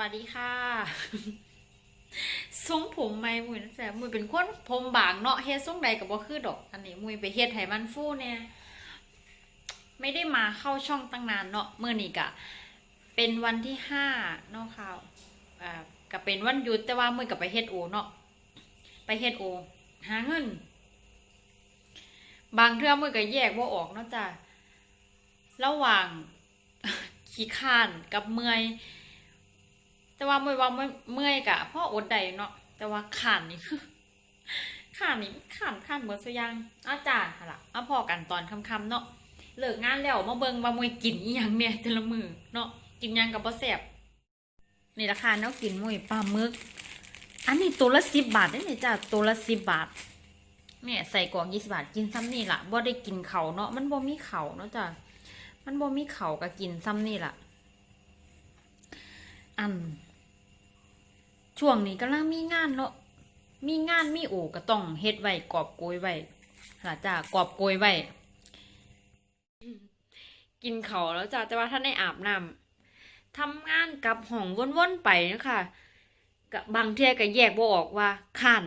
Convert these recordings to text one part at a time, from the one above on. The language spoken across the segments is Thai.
วัสดีค่ะทรงผมไม่มุยนะแต่มุยเป็นคนผมบางเนาะเฮ็ดทรงใดกับบ่คือดอก อันนี้มุยไปเฮ็ดให้มันฟูเนี่ย ไม่ได้มาเข้าช่องตั้งนานเนาะเมื่อนี้กะ เป็นวันที่ห้าเนาะค่ะอ่าก็เป็นวันหยุดแต่ว่ามุยกับไปเฮ็ดโอเนาะไปเฮ็ดโอ หาเงิน บางเทื่อมุยก็แยกว่าออกเนาะจ้ะระหว่างขี้ข้านกับเมื่อย แต่ว่าเมื่อยว่าเมื่อยกะพ่ออดได้เนาะแต่ว่าข้านนี่คือข้านนี่ข้านข้านเมื่อสุยางอาจารย์ค่ะล่ะมาพอกันตอนค่ำๆเนาะเลิกงานแล้วมาเบิงว่ามวยกินอีหยังเนี่ยแต่ละมือเนาะกินยังกับบ่แซ่บนี่ราคาเนาะกินมวยปลาหมึก อันนี้ตัวละสิบบาทได้เนี่ยจ้ะตัวละสิบบาทเนี่ยใส่กล่องยี่สิบาทกินซ้ำนี่ล่ะบ่ได้กินเขาเนาะมันบ่มีเขาเนาะจ้ะมันบ่มีเขาก็กินซ้ำนี่ล่ะอัน ช่วงนี้กำลังมีงานเนาะมีงานมีโอก็ต้องเฮ็ดไว้กอบโกยไว้หล่ะจ้ากอบโกยไว้กินเขาแล้วจ้าแต่ว่าท่านได้อาบน้ำทำงานกับห้องวนๆไปนะคะก็บบางเทียก็แยกบ่ออกว่าข้าน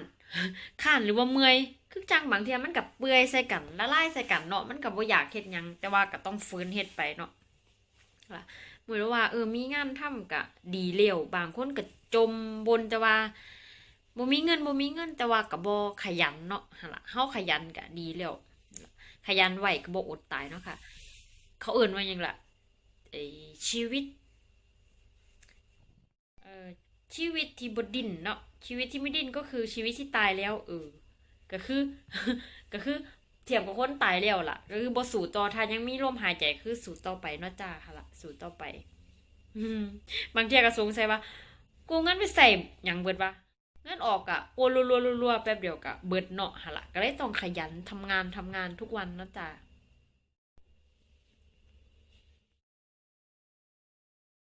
ข้านหรือว่าเมื่อยคือจังบางเทียมันกับเปื่อยใส่กันละลายใส่กันเนาะมันกับบ่อยากเฮ็ดยังแต่ว่าก็ต้องฝืนเฮ็ดไปเนาะล่ะ เหมือนว่าเออมีงานทำกะดีเร็วบางคนก็จมบนแต่ว่าบ่มีเงินบ่มีเงินแต่ว่าก็บ่ขยันเนาะหั่นล่ะเฮาขยันกะดีแล้วขยันไหวก็บ่อดตายเนาะค่ะ เขาเอิ้นว่ายังล่ะไอชีวิตเอ่อชีวิตที่บ่ดิ้นเนาะชีวิตที่ไม่ดิ้นก็คือชีวิตที่ตายแล้วเออก็คือ ก็คือ เทียบกับคนตายแล้วล่ะก็คือบสู่ต่อทานยังมีลมหายใจคือสู่ต่อไปเนาะจ้าค่ะล่ะสู่ต่อไปอืบางเทียก็สงสัยว่า กูงั้นไปใส่ยังเบิดวะงั้นออกอะอ้วนรัวรัวแป๊บเดียวกะเบิดเนาะฮะล่ะก็เลยต้องขยันทำงานทำงานทุกวันนะจ้า